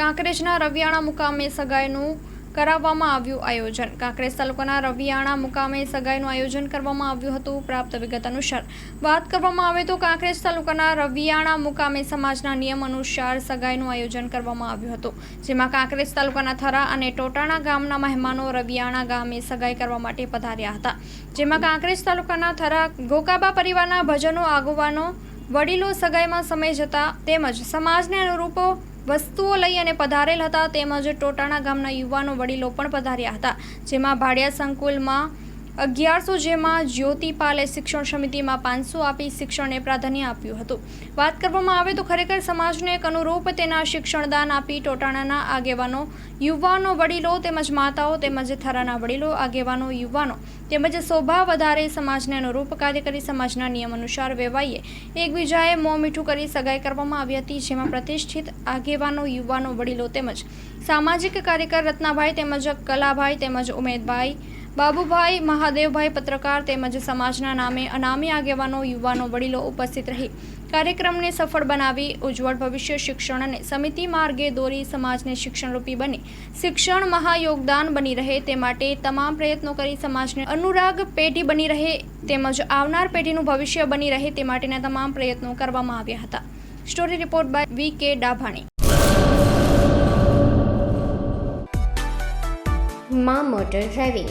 કાંકરેજના રવિયાણા મુકામે સગાઈનું કરાવવામાં આવ્યું આયોજન. કાંકરેજ તાલુકાના રવિયાણા મુકામે સગાઈનું આયોજન કરવામાં આવ્યું હતું પ્રાપ્ત વિગત અનુસાર. વાત કરવામાં આવે તો કાંકરેજ તાલુકાના રવિયાણા મુકામે સમાજના નિયમ અનુસાર સગાઈનું આયોજન કરવામાં આવ્યું હતું. જેમાં કાંકરેજ તાલુકાના થરા અને ટોટાણા ગામના મહેમાનો રવિયાણા ગામે સગાઈ કરવા માટે પધાર્યા હતા. જેમાં કાંકરેજ તાલુકાના થરા ગોકાબા પરિવારના ભજનો આગોવાનો વડીલો સગાઈમાં સમય જતા તેમજ સમાજને અનુરૂપ વસ્તુઓ લઈ અને પધારેલ હતા તેમજ ટોટાણા ગામના યુવાનો વડીલો પણ પધાર્યા હતા. જેમાં ભાડિયા સંકુલમાં અગિયારસો જેમાં જ્યોતિપાલે શિક્ષણ સમિતિમાં પાંચસો આપી શિક્ષણને પ્રાધાન્ય આપ્યું હતું. વાત કરવામાં આવે તો ખરેખર સમાજને એક અનુરૂપ તેના શિક્ષણદાન આપી ટોટાણાના આગેવાનો, યુવાનો વડીલો તેમજ માતાઓ તેમજ થરાના વડીલો, આગેવાનો, યુવાનો તેમજ શોભા વધારે સમાજને અનુરૂપ કાર્ય કરી સમાજના નિયમ અનુસાર વેવાઈએ એકબીજાએ મોં મીઠું કરી સગાઈ કરવામાં આવી હતી, જેમાં પ્રતિષ્ઠિત આગેવાનો, યુવાનો, વડીલો તેમજ સામાજિક કાર્યકર રત્નાભાઈ તેમજ કલાભાઈ તેમજ ઉમેદભાઈ બાબુભાઈ મહાદેવભાઈ પત્રકાર તેમજ સમાજના નામે અનામી આગેવાનો, યુવાનો, વડીલો ઉપસ્થિત રહી. કાર્યક્રમને સફળ બનાવી ઉજ્જવળ ભવિષ્ય શિક્ષણ અને સમિતિ માર્ગે દોરી સમાજને શિક્ષણરૂપી બને. શિક્ષણ મહાયોગદાન બની રહે તે માટે તમામ પ્રયત્નો કરી સમાજને અનુરાગ પેઢી બની રહે તેમજ આવનાર પેઢીનું ભવિષ્ય બની રહે તે માટેના તમામ પ્રયત્નો કરવામાં આવ્યા હતા. Story report by V K Dabhani. મા motor driving.